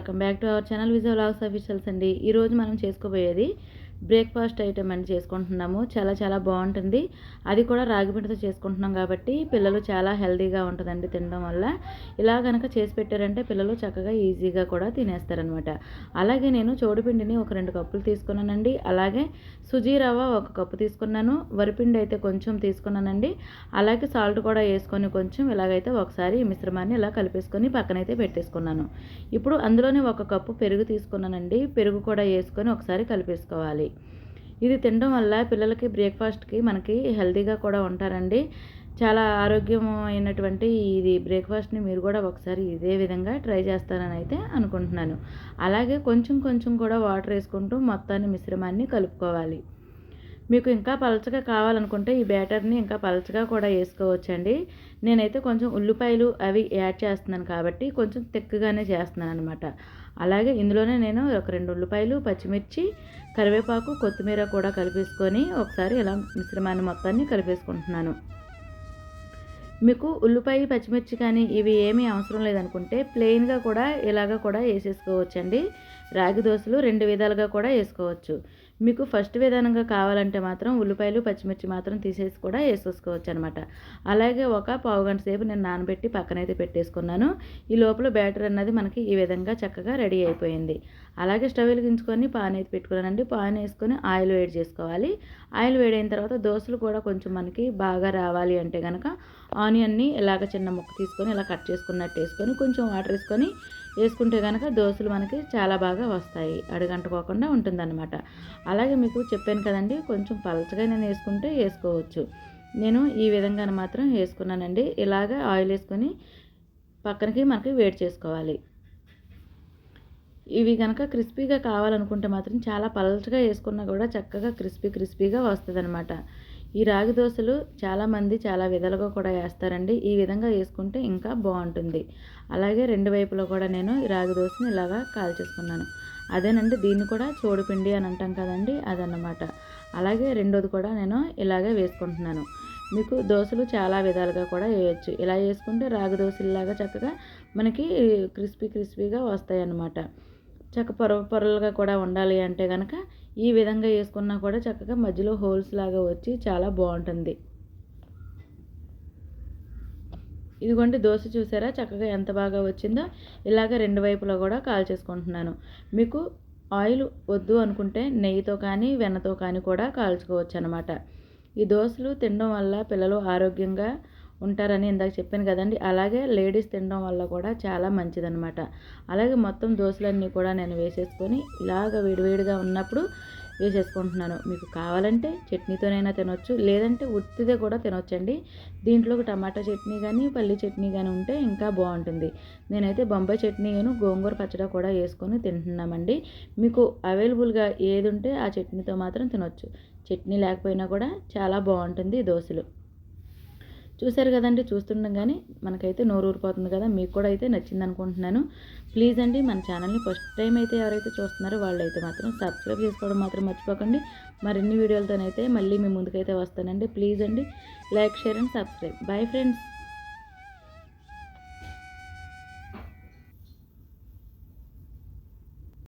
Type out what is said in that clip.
Welcome back to our channel Vijay vlogs officials అండి. ఈరోజు మనం చేసుకోబోయేది బ్రేక్ఫాస్ట్ ఐటమ్ అని చేసుకుంటున్నాము. చాలా చాలా బాగుంటుంది. అది కూడా రాగి పిండితో చేసుకుంటున్నాం కాబట్టి పిల్లలు చాలా హెల్తీగా ఉంటుందండి తినడం వల్ల. ఇలా కనుక చేసి పెట్టారంటే పిల్లలు చక్కగా ఈజీగా కూడా తినేస్తారనమాట. అలాగే నేను చోడుపిండిని ఒక రెండు కప్పులు తీసుకున్నానండి. అలాగే సుజీ రవ్వ ఒక కప్పు తీసుకున్నాను. వరిపిండి అయితే కొంచెం తీసుకున్నానండి. అలాగే సాల్ట్ కూడా వేసుకొని కొంచెం ఇలాగైతే ఒకసారి ఈ మిశ్రమాన్ని ఇలా కలిపేసుకొని పక్కనైతే పెట్టేసుకున్నాను. ఇప్పుడు అందులోనే ఒక కప్పు పెరుగు తీసుకున్నానండి. పెరుగు కూడా వేసుకొని ఒకసారి కలిపేసుకోవాలి. ఇది తినడం వల్ల పిల్లలకి బ్రేక్ఫాస్ట్కి మనకి హెల్తీగా కూడా ఉంటారండి. చాలా ఆరోగ్యమైనటువంటి ఇది బ్రేక్ఫాస్ట్ని మీరు కూడా ఒకసారి ఇదే విధంగా ట్రై చేస్తారని అయితే అనుకుంటున్నాను. అలాగే కొంచెం కొంచెం కూడా వాటర్ వేసుకుంటూ మొత్తాన్ని మిశ్రమాన్ని కలుపుకోవాలి. మీకు ఇంకా పలచగా కావాలనుకుంటే ఈ బ్యాటర్ని ఇంకా పలచగా కూడా వేసుకోవచ్చండి. నేనైతే కొంచెం ఉల్లిపాయలు అవి యాడ్ చేస్తున్నాను కాబట్టి కొంచెం తిక్కగానే చేస్తున్నాను అనమాట అలాగే ఇందులోనే నేను ఒక రెండు ఉల్లిపాయలు పచ్చిమిర్చి కరివేపాకు కొత్తిమీర కూడా కలిపేసుకొని ఒకసారి ఇలా మిశ్రమాన్ని మొత్తాన్ని కలిపేసుకుంటున్నాను. మీకు ఉల్లిపాయ పచ్చిమిర్చి కానీ ఇవి ఏమీ అవసరం లేదనుకుంటే ప్లెయిన్గా కూడా ఇలాగ కూడా వేసేసుకోవచ్చండి. రాగి దోశలు రెండు విధాలుగా కూడా వేసుకోవచ్చు. మీకు ఫస్ట్ విధానంగా కావాలంటే మాత్రం ఉల్లిపాయలు పచ్చిమిర్చి మాత్రం తీసేసి కూడా వేసేసుకోవచ్చు అనమాట అలాగే ఒక పావు గంట సేపు నేను నానబెట్టి పక్కనైతే పెట్టేసుకున్నాను. ఈ లోపల బ్యాటర్ అన్నది మనకి ఈ విధంగా చక్కగా రెడీ అయిపోయింది. అలాగే స్టవ్ వెలిగించుకొని పాన్ అయితే పెట్టుకున్నానండి. పాన్ వేసుకొని ఆయిల్ వేడి చేసుకోవాలి. ఆయిల్ వేడైన తర్వాత దోశలు కూడా కొంచెం మనకి బాగా రావాలి అంటే కనుక ఆనియన్ని ఇలాగ చిన్న ముక్క తీసుకొని ఇలా కట్ చేసుకున్నట్టు వేసుకొని కొంచెం వాటర్ వేసుకొని వేసుకుంటే కనుక దోశలు మనకి చాలా బాగా వస్తాయి. అడుగంటుకోకుండా ఉంటుందన్నమాట. అలాగే మీకు చెప్పాను కదండి కొంచెం పలచగా నేను వేసుకుంటే వేసుకోవచ్చు. నేను ఈ విధంగా మాత్రం వేసుకున్నానండి. ఇలాగ ఆయిల్ వేసుకొని పక్కనకి మనకి వేడి చేసుకోవాలి. ఇవి కనుక క్రిస్పీగా కావాలనుకుంటే మాత్రం చాలా పలచగా వేసుకున్నా కూడా చక్కగా క్రిస్పీ క్రిస్పీగా వస్తుంది అనమాట ఈ రాగి దోశలు చాలామంది చాలా విధాలుగా కూడా వేస్తారండి. ఈ విధంగా వేసుకుంటే ఇంకా బాగుంటుంది. అలాగే రెండు వైపులో కూడా నేను ఈ రాగి దోశని ఇలాగా కాల్చేసుకున్నాను అదేనండి దీన్ని కూడా చోడుపిండి అని అంటాం కదండి అదన్నమాట. అలాగే రెండోది కూడా నేను ఇలాగే వేసుకుంటున్నాను. మీకు దోశలు చాలా విధాలుగా కూడా వేయచ్చు. ఇలా వేసుకుంటే రాగి దోశలాగా చక్కగా మనకి క్రిస్పీ క్రిస్పీగా వస్తాయి అన్నమాట చక్క పొర పొరలుగా కూడా ఉండాలి అంటే కనుక ఈ విధంగా వేసుకున్నా కూడా చక్కగా మధ్యలో హోల్స్ లాగా వచ్చి చాలా బాగుంటుంది. ఇదిగోండి దోశ చూసారా? చక్కగా ఎంత బాగా వచ్చిందో ఇలాగ రెండు వైపులా కూడా కాల్ చేసుకుంటున్నాను మీకు ఆయిల్ వద్దు అనుకుంటే నెయ్యితో కానీ వెన్నతో కానీ కూడా కాల్చుకోవచ్చు అనమాట ఈ దోశలు తినడం వల్ల పిల్లలు ఆరోగ్యంగా ఉంటారని ఇందాక చెప్పాను కదండి. అలాగే లేడీస్ తినడం వల్ల కూడా చాలా మంచిదనమాట అలాగే మొత్తం దోశలన్నీ కూడా నేను వేసేసుకొని ఇలాగ వేడివేడిగా ఉన్నప్పుడు వేసేసుకుంటున్నాను. మీకు కావాలంటే చట్నీతోనైనా తినొచ్చు లేదంటే ఉత్తిదే కూడా తినొచ్చండి. దీంట్లోకి టమాటా చట్నీ కానీ పల్లి చట్నీ కానీ ఉంటే ఇంకా బాగుంటుంది. నేనైతే బొంబాయి చట్నీను గోంగూర పచ్చడి కూడా వేసుకొని తింటున్నామండి. మీకు అవైలబుల్గా ఏది ఉంటే ఆ చట్నీతో మాత్రం తినొచ్చు. చట్నీ లేకపోయినా కూడా చాలా బాగుంటుంది దోశలు. చూశారు కదండి చూస్తుండగానే మనకైతే నోరు ఊరిపోతుంది కదా మీకు కూడా అయితే నచ్చింది అనుకుంటున్నాను. ప్లీజ్ అండి మన ఛానల్ని ఫస్ట్ టైం అయితే ఎవరైతే చూస్తున్నారో వాళ్ళైతే మాత్రం సబ్స్క్రైబ్ చేసుకోవడం మాత్రం మర్చిపోకండి. మరిన్ని వీడియోలతోనైతే మళ్ళీ మీ ముందుకైతే వస్తానండి. ప్లీజ్ అండి like share and subscribe. Bye friends.